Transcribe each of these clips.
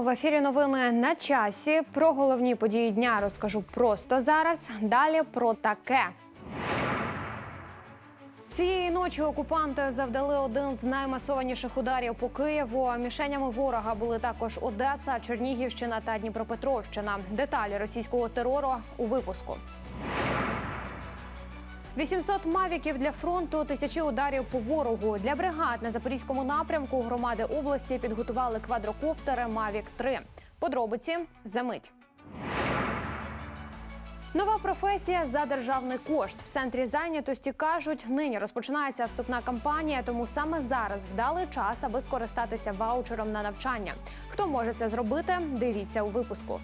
В ефірі. Новини на часі. Про головні події дня розкажу просто зараз. Далі про таке. Цієї ночі окупанти завдали один з наймасованіших ударів по Києву. Мішенями ворога були також Одеса, Чернігівщина та Дніпропетровщина. Деталі російського терору у випуску. 800 мавіків для фронту, тисячі ударів по ворогу. Для бригад на запорізькому напрямку громади області підготували квадрокоптери Мавік 3 Подробиці за мить. Нова професія за державний кошт в центрі зайнятості кажуть, нині розпочинається вступна кампанія, тому саме зараз вдалий час, аби скористатися ваучером на навчання. Хто може це зробити? Дивіться у випуску.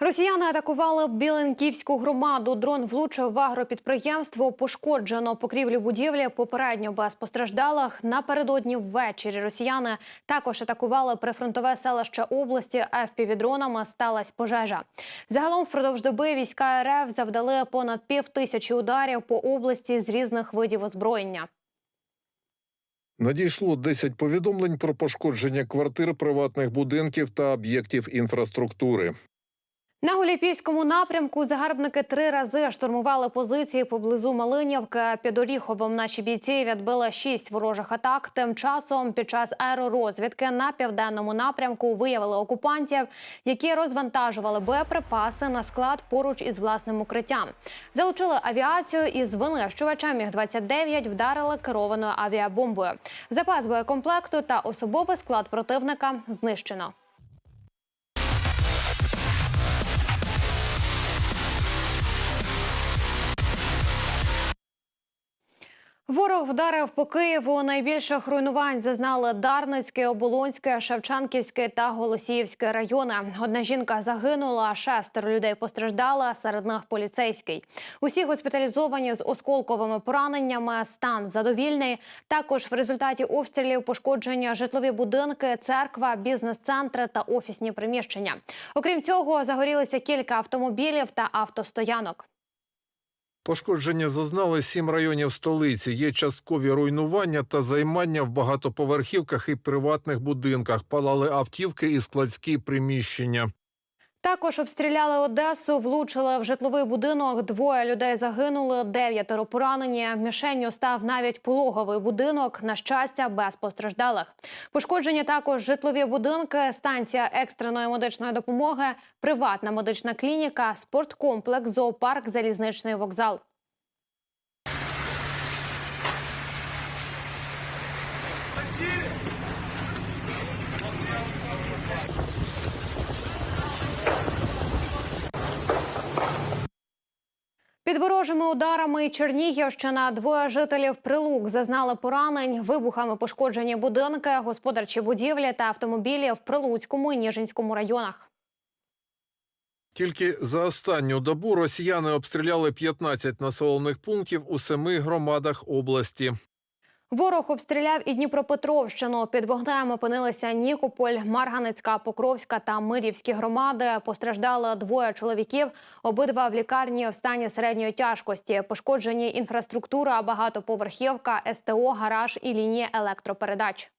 Росіяни атакували Біленківську громаду. Дрон влучив в агропідприємство. Пошкоджено покрівлю будівлі. Попередньо без постраждалих. Напередодні ввечері росіяни також атакували прифронтове селище області. ФПВ-дронами сталася пожежа. Загалом впродовж доби війська РФ завдали понад пів тисячі ударів по області з різних видів озброєння. Надійшло 10 повідомлень про пошкодження квартир, приватних будинків та об'єктів інфраструктури. На Гуліпільському напрямку загарбники три рази штурмували позиції поблизу Малинівки. Під Оріховом наші бійці відбили шість ворожих атак. Тим часом під час аеророзвідки на південному напрямку виявили окупантів, які розвантажували боєприпаси на склад поруч із власним укриттям. Залучили авіацію із винищувачем міг 29 вдарили керованою авіабомбою. Запас боєкомплекту та особовий склад противника знищено. Ворог вдарив по Києву. Найбільших руйнувань зазнали Дарницьке, Оболонське, Шевченківське та Голосіївське райони. Одна жінка загинула, шестеро людей постраждали, серед них поліцейський. Усі госпіталізовані з осколковими пораненнями. Стан задовільний. Також в результаті обстрілів пошкодження житлові будинки, церква, бізнес-центри та офісні приміщення. Окрім цього, загорілися кілька автомобілів та автостоянок. Пошкодження зазнали сім районів столиці. Є часткові руйнування та займання в багатоповерхівках і приватних будинках. Палали автівки і складські приміщення. Також обстріляли Одесу, влучили в житловий будинок. Двоє людей загинули, дев'ятеро поранені. Мішенню став навіть пологовий будинок. На щастя, без постраждалих. Пошкоджені також житлові будинки, станція екстреної медичної допомоги, приватна медична клініка, спорткомплекс, зоопарк, залізничний вокзал. Під ворожими ударами Чернігівщина двоє жителів Прилук зазнали поранень, вибухами пошкоджені будинки, господарчі будівлі та автомобілі в Прилуцькому і Ніжинському районах. Тільки за останню добу росіяни обстріляли 15 населених пунктів у семи громадах області. Ворог обстріляв і Дніпропетровщину. Під вогнем опинилися Нікополь, Марганецька, Покровська та Мирівські громади. Постраждали двоє чоловіків. Обидва в лікарні в стані середньої тяжкості. Пошкоджені інфраструктура, багатоповерхівка, СТО, гараж і лінії електропередач.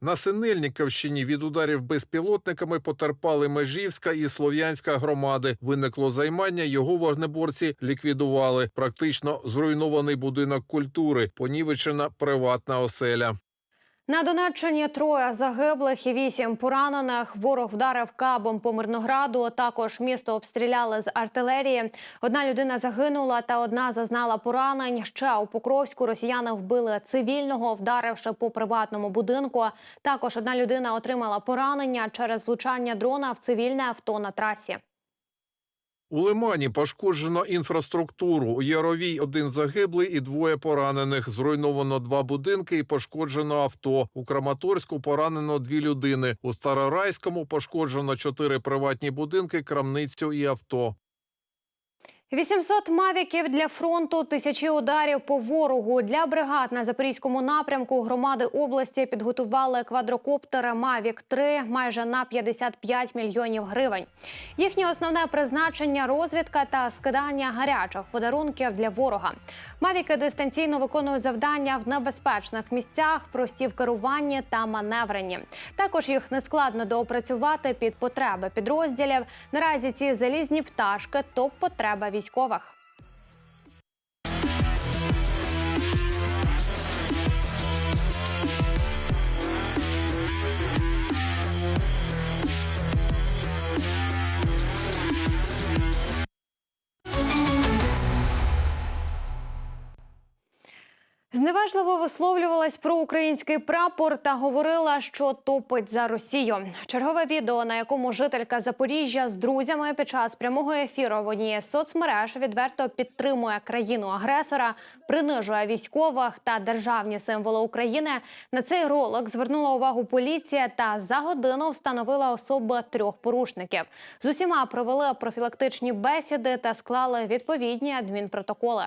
На Синельниковщині від ударів безпілотниками потерпали Межівська і Слов'янська громади. Виникло займання. Його вогнеборці ліквідували. Практично зруйнований будинок культури, понівечена приватна оселя. На Донеччині троє загиблих і вісім поранених. Ворог вдарив кабом по Мирнограду. Також місто обстріляли з артилерії. Одна людина загинула, та одна зазнала поранень. Ще у Покровську росіяни вбили цивільного, вдаривши по приватному будинку. Також одна людина отримала поранення через влучання дрона в цивільне авто на трасі. У Лимані пошкоджено інфраструктуру. У Яровій один загиблий і двоє поранених. Зруйновано два будинки і пошкоджено авто. У Краматорську поранено дві людини. У Старорайському пошкоджено чотири приватні будинки, крамницю і авто. 800 мавіків для фронту, тисячі ударів по ворогу. Для бригад на запорізькому напрямку громади області підготували квадрокоптери Мавік 3 майже на 55 мільйонів гривень. Їхнє основне призначення розвідка та скидання гарячих подарунків для ворога. Мавіки дистанційно виконують завдання в небезпечних місцях, прості в керуванні та маневренні. Також їх нескладно доопрацювати під потреби підрозділів. Наразі ці залізні пташки топ потреба військових. Зневажливо висловлювалась про український прапор та говорила, що топить за Росію. Чергове відео, на якому жителька Запоріжжя з друзями під час прямого ефіру в одній соцмереж відверто підтримує країну агресора, принижує військових та державні символи України. На цей ролик звернула увагу поліція та за годину встановила особи трьох порушників. З усіма провели профілактичні бесіди та склали відповідні адмінпротоколи.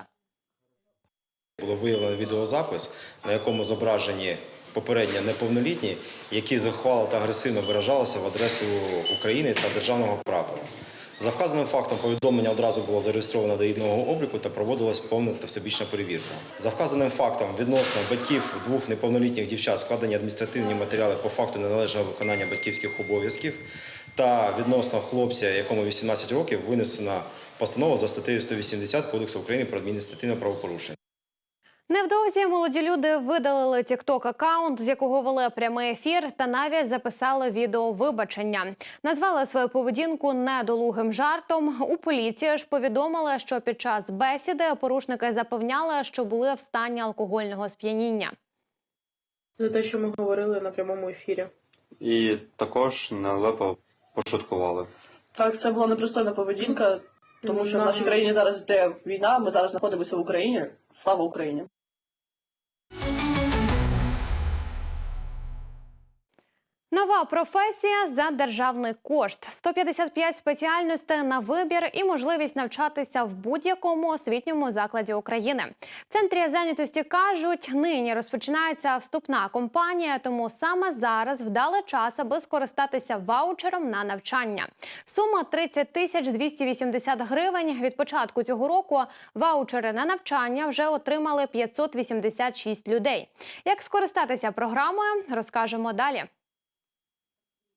Було виявлено відеозапис, на якому зображені попередньо неповнолітні, які захвало та агресивно виражалися в адресу України та державного прапора. За вказаним фактом повідомлення одразу було зареєстровано до єдиного обліку та проводилась повна та всебічна перевірка. За вказаним фактом відносно батьків двох неповнолітніх дівчат складені адміністративні матеріали по факту неналежного виконання батьківських обов'язків та відносно хлопця, якому 18 років, винесена постанова за статтею 180 Кодексу України про адміністративне правопорушення. Невдовзі молоді люди видалили тікток акаунт, з якого вели прямий ефір, та навіть записали відео вибачення. Назвали свою поведінку недолугим жартом. У поліції ж повідомили, що під час бесіди порушники запевняли, що були в стані алкогольного сп'яніння. За те, що ми говорили на прямому ефірі. І також нелепо пошуткували. Так, це була непристойна поведінка, тому що в нашій країні зараз йде війна, ми зараз знаходимося в Україні. Слава Україні! Thank you Нова професія за державний кошт, 155 спеціальностей на вибір і можливість навчатися в будь-якому освітньому закладі України. В центрі зайнятості кажуть, нині розпочинається вступна кампанія, тому саме зараз вдали час, аби скористатися ваучером на навчання. Сума 30 тисяч 280 гривень. Від початку цього року ваучери на навчання вже отримали 586 людей. Як скористатися програмою, розкажемо далі.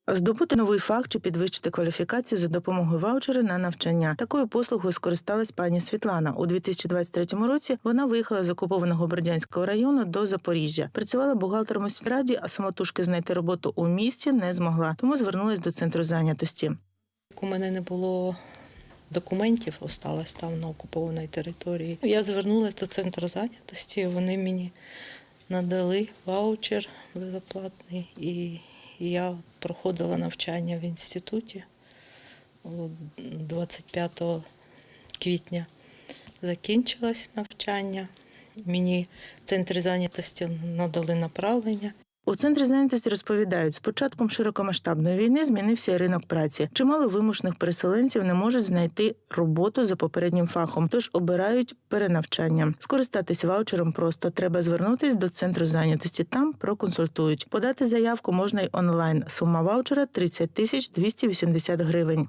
Здобути новий фах чи підвищити кваліфікацію за допомогою ваучера на навчання. Такою послугою скористалась пані Світлана. У 2023 році вона виїхала з окупованого Бердянського району до Запоріжжя. Працювала бухгалтером у сільраді, а самотужки знайти роботу у місті не змогла, тому звернулась до центру зайнятості. У мене не було документів, осталась там на окупованій території. Я звернулася до центру зайнятості, вони мені надали ваучер безоплатний, і я проходила навчання в інституті 25 квітня. Закінчилось навчання. Мені в центрі зайнятості надали направлення. У центрі зайнятості розповідають, з початком широкомасштабної війни змінився ринок праці. Чимало вимушених переселенців не можуть знайти роботу за попереднім фахом, тож обирають перенавчання. Скористатись ваучером просто треба звернутись до центру зайнятості. Там проконсультують. Подати заявку можна й онлайн. Сума ваучера 30 тисяч 280 гривень.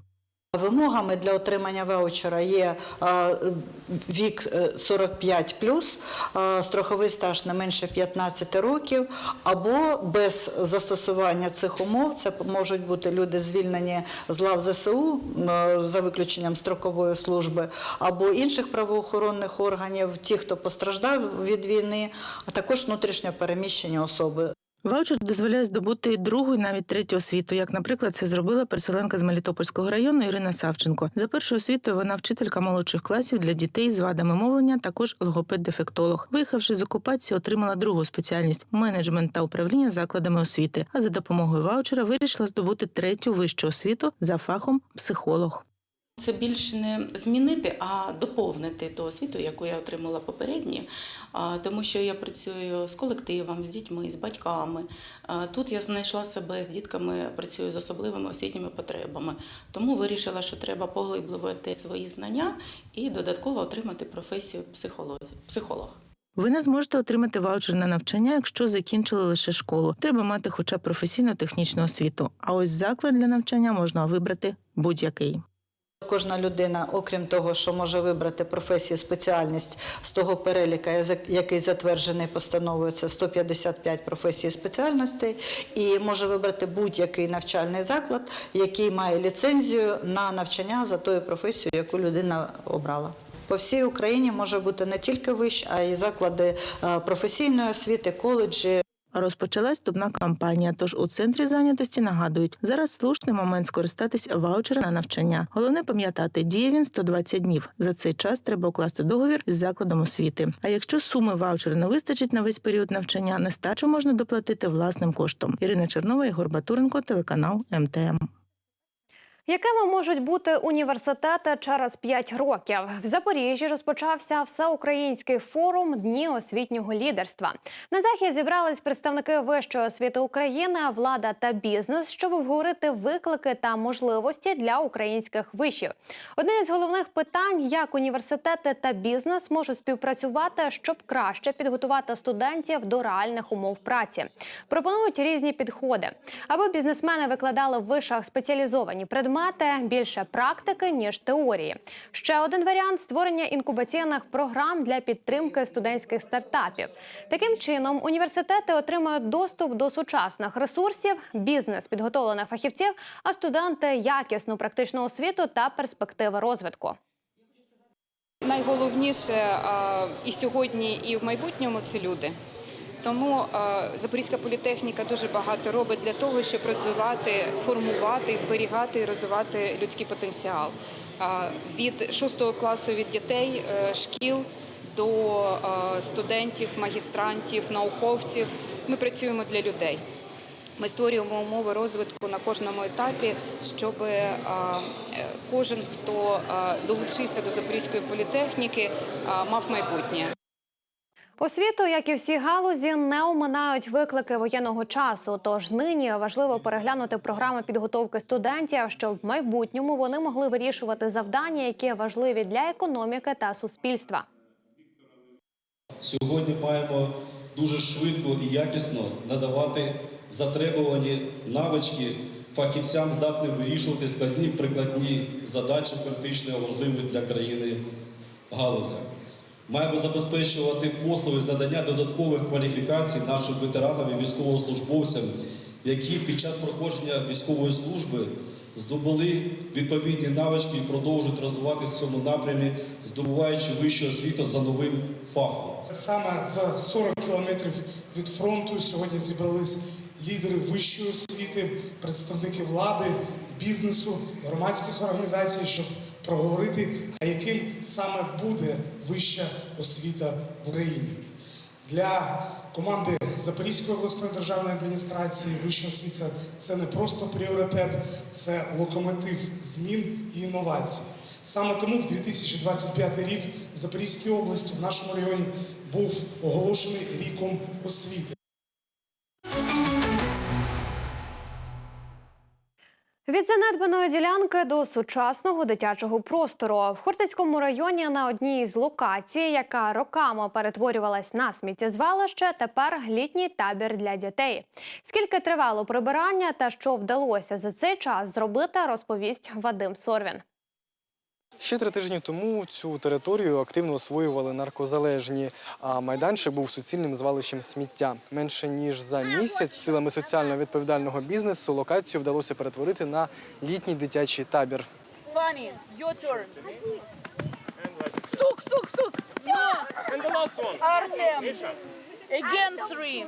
Вимогами для отримання ваучера є е, вік е, 45 страховий стаж не менше 15 років, або без застосування цих умов це можуть бути люди звільнені з лав ЗСУ е, за виключенням строкової служби, або інших правоохоронних органів, ті, хто постраждав від війни, а також внутрішньо переміщені особи. Ваучер дозволяє здобути другу і навіть третю освіту, як, наприклад, це зробила переселенка з Мелітопольського району Ірина Савченко. За першою освітою вона вчителька молодших класів для дітей з вадами мовлення, також логопед-дефектолог. Виїхавши з окупації, отримала другу спеціальність менеджмент та управління закладами освіти. А за допомогою ваучера вирішила здобути третю вищу освіту за фахом психолог. Це більш не змінити, а доповнити ту освіту, яку я отримала попередні, тому що я працюю з колективом, з дітьми, з батьками. Тут я знайшла себе з дітками, працюю з особливими освітніми потребами. Тому вирішила, що треба поглиблювати свої знання і додатково отримати професію психолог. Ви не зможете отримати ваучер на навчання, якщо закінчили лише школу. Треба мати хоча б професійну технічну освіту. А ось заклад для навчання можна вибрати будь-який. Кожна людина, окрім того, що може вибрати професію, спеціальність з того переліка, який затверджений постановою, це 155 професій спеціальностей, і може вибрати будь-який навчальний заклад, який має ліцензію на навчання за тою професією, яку людина обрала. По всій Україні може бути не тільки вищ, а й заклади е, професійної освіти, коледжі, Розпочалась вступна кампанія, тож у центрі зайнятості нагадують, зараз слушний момент скористатись ваучером на навчання. Головне пам'ятати, діє він 120 днів. За цей час треба укласти договір із закладом освіти. А якщо суми ваучера не вистачить на весь період навчання, нестачу можна доплатити власним коштом. Ірина Чернова, Ігор Батуренко, телеканал МТМ. Якими можуть бути університети через 5 років? В Запоріжжі розпочався всеукраїнський форум Дні освітнього лідерства. На захід зібрались представники вищої освіти України, влада та бізнес, щоб обговорити виклики та можливості для українських вишів. Одне із головних питань, як університети та бізнес можуть співпрацювати, щоб краще підготувати студентів до реальних умов праці. Пропонують різні підходи, аби бізнесмени викладали в вишах спеціалізовані предмети, більше практики ніж теорії. Ще один варіант створення інкубаційних програм для підтримки студентських стартапів. Таким чином, університети отримають доступ до сучасних ресурсів, бізнес підготовлених фахівців, а студенти якісну практичну освіту та перспективи розвитку. Найголовніше і сьогодні, і в майбутньому це люди. Тому Запорізька політехніка дуже багато робить для того, щоб розвивати, формувати, зберігати і розвивати людський потенціал. Від шостого класу від дітей, е, шкіл до е, студентів, магістрантів, науковців. Ми працюємо для людей. Ми створюємо умови розвитку на кожному етапі, щоб е, кожен, хто долучився до Запорізької політехніки, мав майбутнє. Освіту, як і всі галузі, не оминають виклики воєнного часу. Тож нині важливо переглянути програми підготовки студентів, щоб в майбутньому вони могли вирішувати завдання, які важливі для економіки та суспільства. Сьогодні маємо дуже швидко і якісно надавати затребувані навички фахівцям, здатним вирішувати складні прикладні задачі критично важливі для країни галузях. Маємо забезпечувати послуги з надання додаткових кваліфікацій нашим ветеранам і військовослужбовцям, які під час проходження військової служби здобули відповідні навички і продовжують розвиватися в цьому напрямі, здобуваючи вищу освіту за новим фахом. Саме за 40 кілометрів від фронту сьогодні зібрались лідери вищої освіти, представники влади, бізнесу, громадських організацій, щоб проговорити, а яким саме буде вища освіта в Україні. Для команди Запорізької обласної державної адміністрації вища освіта це не просто пріоритет, це локомотив змін і інновацій. Саме тому в 2025 рік в Запорізькій області, в нашому районі, був оголошений ріком освіти. Від занедбаної ділянки до сучасного дитячого простору в Хортицькому районі на одній з локацій, яка роками перетворювалась на сміттєзвалище, тепер літній табір для дітей. Скільки тривало прибирання та що вдалося за цей час зробити, розповість Вадим Сорвін. Ще три тижні тому цю територію активно освоювали наркозалежні, а майданчик був суцільним звалищем сміття. Менше ніж за місяць силами соціально відповідального бізнесу локацію вдалося перетворити на літній дитячий табір. Your turn. Стук, стук, стук. Artem. Again three.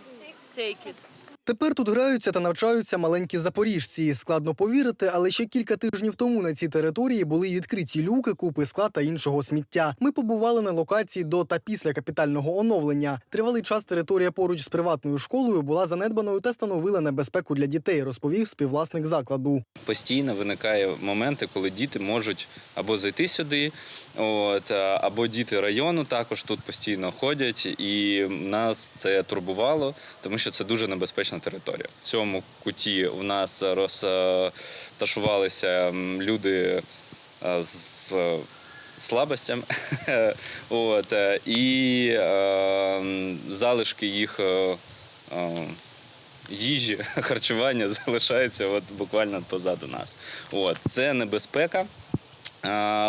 Take it. Тепер тут граються та навчаються маленькі запоріжці. Складно повірити, але ще кілька тижнів тому на цій території були відкриті люки, купи скла та іншого сміття. Ми побували на локації до та після капітального оновлення. Тривалий час територія поруч з приватною школою була занедбаною та становила небезпеку для дітей, розповів співвласник закладу. Постійно виникає моменти, коли діти можуть або зайти сюди, от, або діти району також тут постійно ходять, і нас це турбувало, тому що це дуже небезпечна територія. В цьому куті у нас розташувалися люди е, з слабостями. От, е, і е, залишки їх. е, е, їжі, харчування залишається от буквально позаду нас. От це небезпека.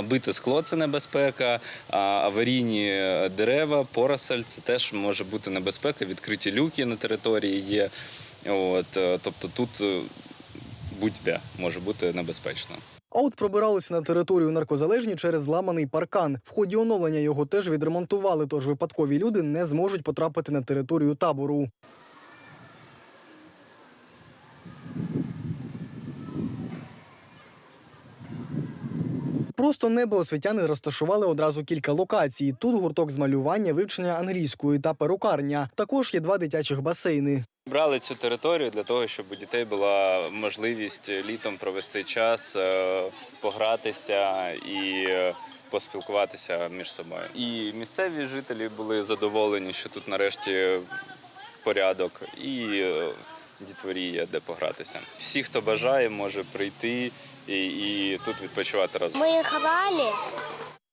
Бите скло це небезпека, аварійні дерева, поросель це теж може бути небезпека. Відкриті люки на території є. От, е, тобто тут е, будь-де може бути небезпечно. А от пробиралися на територію наркозалежні через зламаний паркан. В ході оновлення його теж відремонтували, тож випадкові люди не зможуть потрапити на територію табору. Просто небо освітяни розташували одразу кілька локацій. Тут гурток з малювання, вивчення англійської та перукарня. Також є два дитячих басейни. Брали цю територію для того, щоб у дітей була можливість літом провести час, е, погратися і е, поспілкуватися між собою. І місцеві жителі були задоволені, що тут нарешті порядок, і дітворі є де погратися. Всі, хто бажає, може прийти і, і тут відпочивати разом. Ми грали.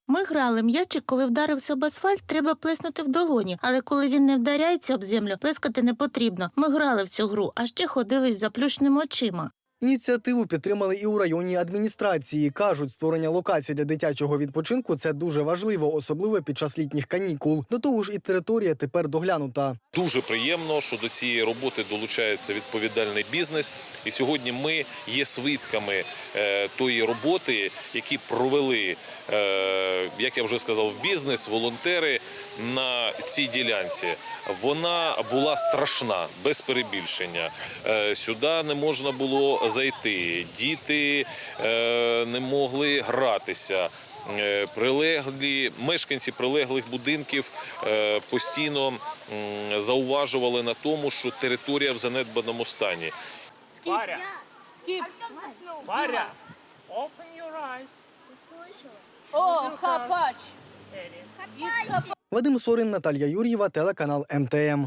Ми грали м'ячик, коли вдарився об асфальт, треба плеснути в долоні. Але коли він не вдаряється об землю, плескати не потрібно. Ми грали в цю гру, а ще ходили з заплющеними очима. Ініціативу підтримали і у районній адміністрації. кажуть, створення локацій для дитячого відпочинку це дуже важливо, особливо під час літніх канікул. До того ж, і територія тепер доглянута. Дуже приємно, що до цієї роботи долучається відповідальний бізнес. І сьогодні ми є свідками е, тої роботи, які провели, е, як я вже сказав, бізнес, волонтери на цій ділянці. Вона була страшна, без перебільшення. Е, сюди не можна було зайти. Діти е, не могли гратися. Е, Прилеглі мешканці прилеглих будинків е, постійно зауважували на тому, що територія в занедбаному стані. Варя. Skip. Варя. Open your eyes. О, хапач. Вадим Сорин, Наталія Юр'єва, телеканал МТМ.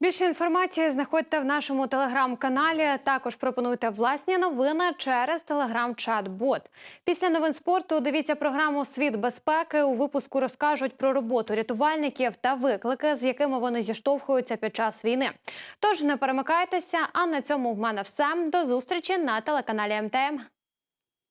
Більше інформації знаходьте в нашому телеграм-каналі. Також пропонуйте власні новини через телеграм-чат-бот. Після новин спорту дивіться програму Світ безпеки. У випуску розкажуть про роботу рятувальників та виклики, з якими вони зіштовхуються під час війни. Тож не перемикайтеся. А на цьому в мене все. До зустрічі на телеканалі МТМ.